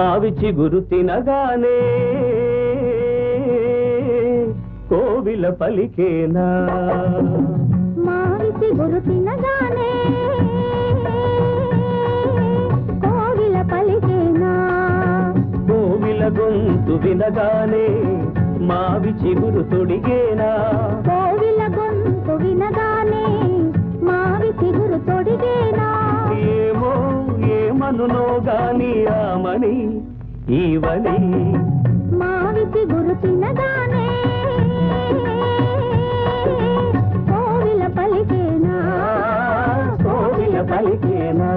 ఆవి చిగురు తినగానే కోవిల పలికేనా? మావి చిగురు తినగానే కోవిల పలికేనా? కోవిల గొంతు వినగానే మావి చిగురు తొడిగేనా? కోవిల గొంతు వినగానే మావి చిగురు తొడిగేనా? ఏమో ఏమనునో గాని ఆమని ఈవని మావి చిగురు తినగానే కోవిల పలికేనా? కోవిల పలికేనా?